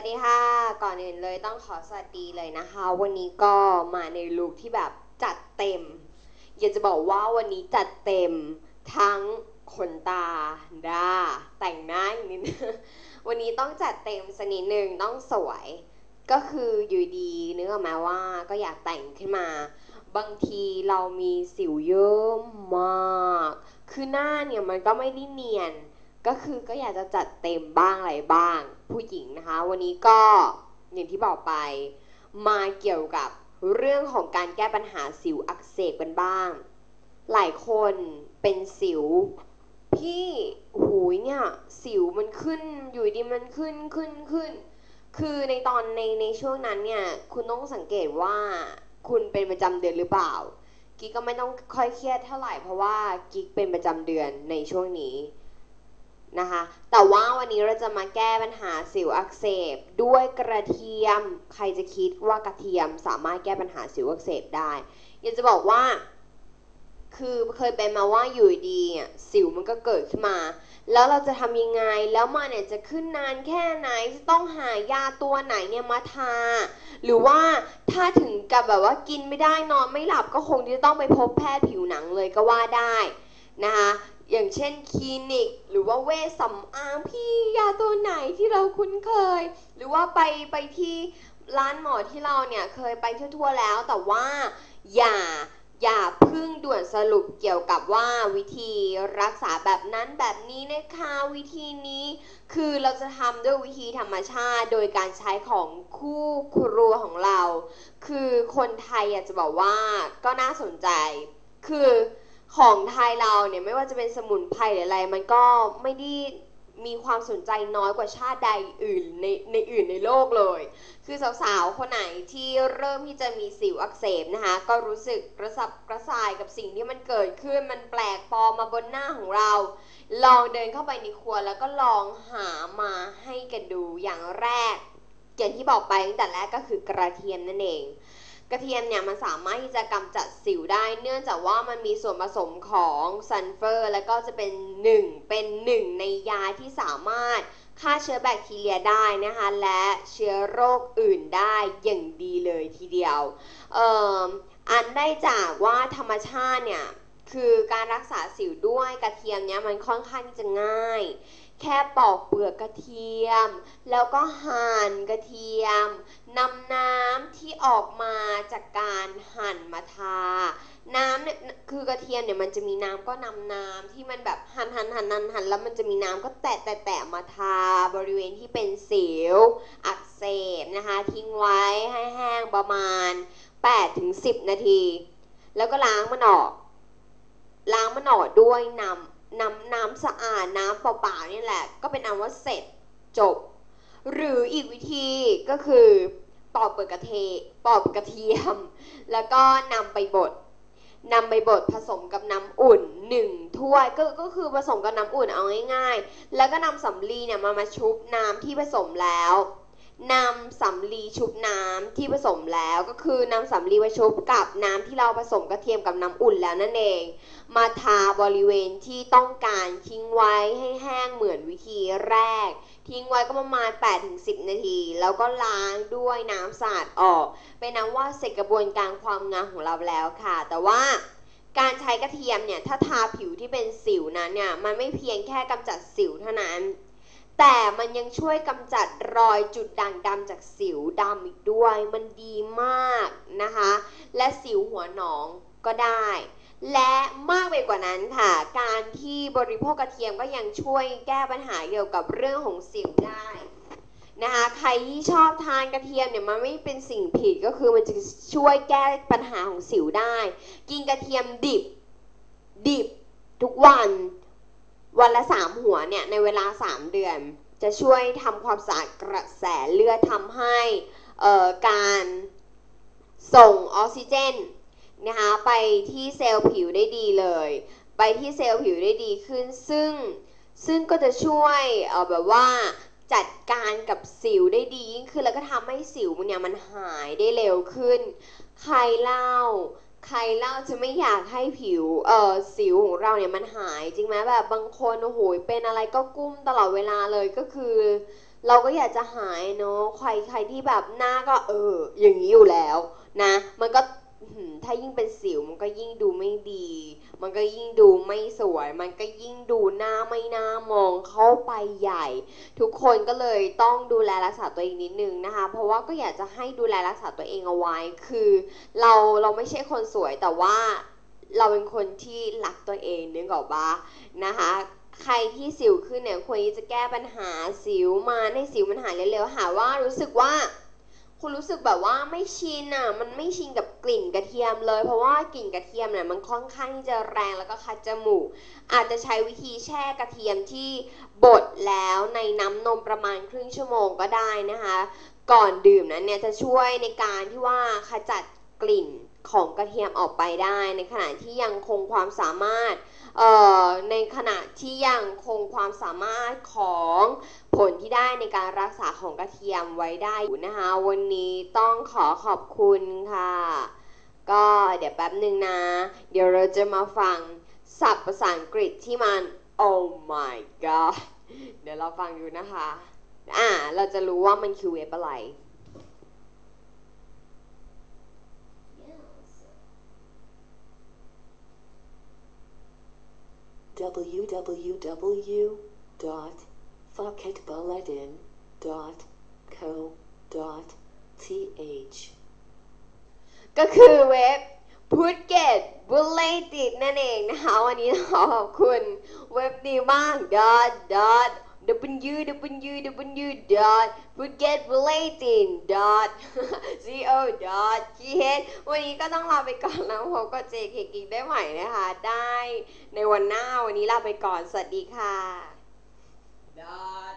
วัสดีค่ะ ก่อนอื่นเลยต้องขอสวัสดีเลยนะคะ วันนี้ก็มาในลุคที่แบบจัดเต็ม อยากจะบอกว่าวันนี้จัดเต็มทั้งขนตาดาแต่งหน้าอีกนิดนึงวันนี้ต้องจัดเต็มสนิดหนึ่งต้องสวย ก็คืออยู่ดีนึกออกมาว่าก็อยากแต่งขึ้นมา บางทีเรามีสิวเยอะมาก คือหน้าเนี่ยมันก็ไม่ได้เนียน ก็คือก็อยากจะจัดเต็มบ้างอะไรบ้าง ผู้หญิงนะคะ วันนี้ก็อย่างที่บอกไป มาเกี่ยวกับเรื่องของการแก้ปัญหาสิวอักเสบกันบ้าง หลายคนเป็นสิวพี่หูยเนี่ย สิวมันขึ้นอยู่ดีมันขึ้นขึ้นขึ้น คือในตอนในในช่วงนั้นเนี่ย คุณต้องสังเกตว่าคุณเป็นประจำเดือนหรือเปล่า กิ๊กก็ไม่ต้องค่อยเครียดเท่าไหร่เพราะว่ากิ๊กเป็นประจำเดือนในช่วงนี้ นะคะ แต่ว่าวันนี้เราจะมาแก้ปัญหาสิวอักเสบ ด้วยกระเทียม ใครจะคิดว่ากระเทียมสามารถแก้ปัญหาสิวอักเสบได้ อยากจะบอกว่า คือเคยเป็นมาว่าอยู่ดีสิวมันก็เกิดขึ้นมา แล้วเราจะทำยังไง แล้วมันเนี่ยจะขึ้นนานแค่ไหน จะต้องหายาตัวไหนเนี่ยมาทา หรือว่าถ้าถึงกับแบบว่ากินไม่ได้นอนไม่หลับก็คงจะต้องไปพบแพทย์ผิวหนังเลยก็ว่าได้นะคะ อย่างเช่นคลินิก หรือว่าเวชสำอางพี่ยาตัวไหนที่เราคุ้นเคย หรือว่าไปไปที่ร้านหมอที่เราเนี่ยเคยไปทั่วๆแล้ว แต่ว่าอย่าอย่าพึ่งด่วนสรุปเกี่ยวกับว่าวิธีรักษาแบบนั้นแบบนี้นะคะวิธีนี้ คือเราจะทำด้วยวิธีธรรมชาติ โดยการใช้ของคู่ครัวของเรา คือคนไทยอยากจะบอกว่าก็น่าสนใจ คือ ของไทยเราเนี่ยไม่ว่าจะเป็นสมุนไพรหรืออะไร มันก็ไม่ได้มีความสนใจน้อยกว่าชาติใดอื่นในในอื่นในโลกเลย คือสาวๆ คนไหนที่เริ่มที่จะมีสิวอักเสบนะคะ ก็รู้สึกกระสับกระส่ายกับสิ่งที่มันเกิดขึ้น มันแปลกปลอมมาบนหน้าของเรา ลองเดินเข้าไปในครัวแล้วก็ลองหามาให้กันดูอย่างแรก อย่างที่บอกไปตั้งแต่แรกก็คือกระเทียมนั่นเอง กระเทียมเนี่ยมันสามารถที่จะกำจัดสิวได้ เนื่องจากว่ามันมีส่วนผสมของซัลเฟอร์ แล้วก็จะเป็นหนึ่งเป็นหนึ่งในยาที่สามารถฆ่าเชื้อแบคทีเรียได้นะคะ และเชื้อโรคอื่นได้อย่างดีเลยทีเดียวเอ่ออันได้จากว่าธรรมชาติเนี่ยคือการรักษาสิวด้วยกระเทียมเนี่ยมันค่อนข้างที่จะง่าย แค่ปอกเปลือกกระเทียม แล้วก็หั่นกระเทียมนำ ออกมาจากการหั่นมาทา น้ำเนี่ยคือกระเทียมเนี่ยมันจะมีน้ำก็นำน้ำที่มันแบบหั่นหั่นหั่นหั่นหั่นแล้วมันจะมีน้ำก็แตะแตะแตะมาทาบริเวณที่เป็นสิว อักเสบนะคะ ทิ้งไว้ให้แห้งประมาณ8-10 นาที แล้วก็ล้างมันออก ล้างมันออกด้วยน้ำน้ำน้ำสะอาดน้ำเปล่าๆนี่แหละ ก็เป็นอันว่าเสร็จจบ หรืออีกวิธีก็คือ ปอกเปลือกกระเทปอกเปิกกระเทียม แล้วก็นำไปบดนำไปบดผสมกับน้ำอุ่นหนึ่งถ้วยก็ก็คือผสมกับน้ำอุ่นเอาง่ายๆ แล้วก็นำสำลีเนี่ยมามาชุบน้ำที่ผสมแล้ว นำสำลีชุบน้ำที่ผสมแล้วก็คือนำสำลีมาชุบกับน้ำที่เราผสมกระเทียมกับน้ำอุ่นแล้วนั่นเอง มาทาบริเวณที่ต้องการทิ้งไว้ให้แห้งเหมือนวิธีแรก ทิ้งไว้ก็ประมาณ 8-10 นาที แล้วก็ล้างด้วยน้ำสะอาดออก เป็นน้ำว่าเสร็จกระบวนการความงามของเราแล้วค่ะ แต่ว่าการใช้กระเทียมเนี่ยถ้าทาผิวที่เป็นสิวนั้นเนี่ยมันไม่เพียงแค่กำจัดสิวเท่านั้น แต่มันยังช่วยกำจัดรอยจุดด่างดำจากสิวดำอีกด้วย มันดีมากนะคะ และสิวหัวหนองก็ได้ และมากไปกว่านั้นค่ะ การที่บริโภคกระเทียมก็ยังช่วยแก้ปัญหาเกี่ยวกับเรื่องของสิวได้นะคะใครที่ชอบทานกระเทียมเนี่ยมันไม่เป็นสิ่งผิดก็คือมันจะช่วยแก้ปัญหาของสิวได้ กินกระเทียมดิบดิบทุกวัน วันละสามหัวเนี่ยในเวลา3เดือน จะช่วยทำความสะอาดกระแสเลือดทำให้การส่งออกซิเจนนะคะไปที่เซลล์ผิวได้ดีเลย ไปที่เซลล์ผิวได้ดีขึ้น ซึ่งซึ่งก็จะช่วยแบบว่าจัดการกับสิวได้ดียิ่งขึ้นแล้วก็ทำให้สิวเนี่ยมันหายได้เร็วขึ้น ใครเล่า ใครเล่าจะไม่อยากให้ผิวเอ่อสิวของเราเนี่ยมันหาย จริงไหมแบบบางคนโอ้โหเป็นอะไรก็กุ้มตลอดเวลาเลยก็คือ เราก็อยากจะหายเนาะใครใครที่แบบหน้าก็เอออย่างนี้อยู่แล้วนะ มันก็ ถ้ายิ่งเป็นสิวมันก็ยิ่งดูไม่ดี มันก็ยิ่งดูไม่สวย มันก็ยิ่งดูหน้าไม่น่ามองเข้าไปใหญ่ ทุกคนก็เลยต้องดูแลรักษาตัวเองนิดนึงนะคะ เพราะว่าก็อยากจะให้ดูแลรักษาตัวเองเอาไว้ คือเราเราไม่ใช่คนสวยแต่ว่าเราเป็นคนที่รักตัวเองนึกออกปะนะคะใครที่สิวขึ้นเนี่ยควรที่จะแก้ปัญหาสิวมาให้สิวมันหายเร็วๆหาว่ารู้สึกว่า คุณรู้สึกแบบว่าไม่ชินอะ มันไม่ชินกับกลิ่นกระเทียมเลย เพราะว่ากลิ่นกระเทียมเนี่ยมันค่อนข้างที่จะแรงแล้วก็คัดจมูก อาจจะใช้วิธีแช่กระเทียมที่บดแล้วในน้ำนมประมาณครึ่งชั่วโมงก็ได้นะคะ ก่อนดื่มนั้นเนี่ยจะช่วยในการที่ว่าขจัดกลิ่น ของกระเทียมออกไปได้ ในขณะที่ยังคงความสามารถในขณะที่ยังคงความสามารถของผลที่ได้ในการรักษาของกระเทียมไว้ได้อยู่นะคะ วันนี้ต้องขอขอบคุณค่ะ ก็เดี๋ยวแป๊บหนึ่งนะ เดี๋ยวเราจะมาฟังศัพท์ภาษาอังกฤษที่มัน oh my god เดี๋ยวเราฟังดูนะคะ อ่า เราจะรู้ว่ามันคือเว็บอะไร www.fucketbulletin.co.th ก็คือเว็บ Phuket Related นั่นเองนะคะ วันนี้ขอขอบคุณเว็บดีมาก dot dot www.forgetrelating.co.th วันนี้ก็ต้องลาไปก่อนแล้วพบกับ JK กิกได้ใหม่นะคะ ได้ในวันหน้าวันนี้ลาไปก่อน สวัสดีค่ะ dot